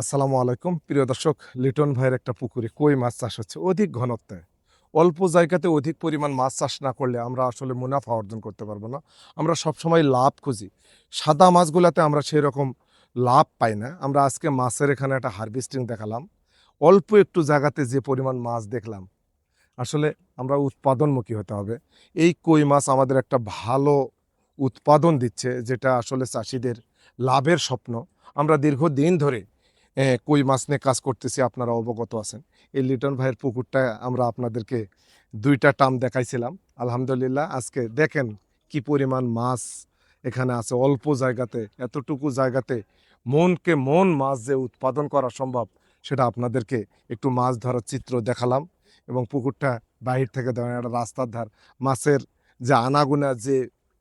আসসালামু আলাইকুম। প্রিয় দর্শক, লিটন ভাইয়ের একটা পুকুরে কই মাছ চাষ হচ্ছে? অধিক ঘনত্বে। অল্প জায়গাতে অধিক পরিমাণ মাছ চাষ না করলে আমরা আসলে মুনাফা অর্জন করতে পারব না। আমরা সবসময় লাভ খুঁজি। সাদা মাছগুলোতে আমরা সেই রকম লাভ পাই না। আমরা আজকে মাছের এখানে একটা হারভেস্টিং দেখালাম। অল্প একটু জায়গাতে যে পরিমাণ মাছ দেখলাম, আসলে আমরা উৎপাদনমুখী হতে হবে। এই কই মাছ আমাদের একটা ভালো উৎপাদন দিচ্ছে, যেটা আসলে চাষিদের লাভের স্বপ্ন। আমরা দীর্ঘদিন ধরে কই মাছ নিয়ে কাজ করতেছি, আপনারা অবগত আছেন। এই লিটন ভাইয়ের পুকুরটা আমরা আপনাদেরকে দুইটা টাম দেখাইছিলাম। আলহামদুলিল্লাহ, আজকে দেখেন কি পরিমাণ মাছ এখানে আছে। অল্প জায়গাতে, এতটুকু জায়গাতে মনকে মন মাছ যে উৎপাদন করা সম্ভব, সেটা আপনাদেরকে একটু মাছ ধরার চিত্র দেখালাম এবং পুকুরটা বাহির থেকে ধরেন একটা রাস্তার ধার, মাছের যে আনাগুনা, যে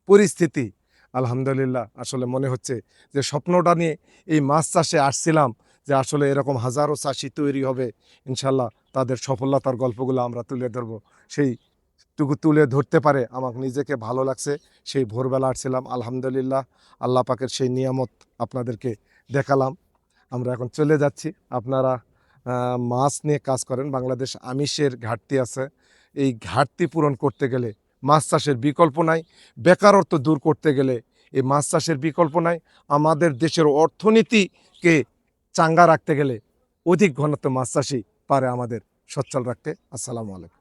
পরিস্থিতি, আলহামদুলিল্লাহ, আসলে মনে হচ্ছে যে স্বপ্নটা নিয়ে এই মাছ চাষে আসছিলাম যে আসলে এরকম হাজারো চাষি তৈরি হবে, ইনশাল্লাহ তাদের সফলতার গল্পগুলো আমরা তুলে ধরবো। সেই টুকু তুলে ধরতে পারে আমার নিজেকে ভালো লাগছে, সেই ভোরবেলা আসছিলাম, আলহামদুলিল্লাহ, আল্লাহ পাকের সেই নিয়ামত আপনাদেরকে দেখালাম। আমরা এখন চলে যাচ্ছি। আপনারা মাছ নিয়ে কাজ করেন, বাংলাদেশ আমিষের ঘাটতি আছে। এই ঘাটতি পূরণ করতে গেলে মাছ চাষের বিকল্প নাই, বেকারত্ব দূর করতে গেলে এই মাছ চাষের বিকল্প নাই। আমাদের দেশের অর্থনীতিকে চাঙ্গা রাখতে গেলে অধিক ঘনত্ব মাছ চাষই পারে আমাদের সচ্ছল রাখতে। আসসালামু আলাইকুম।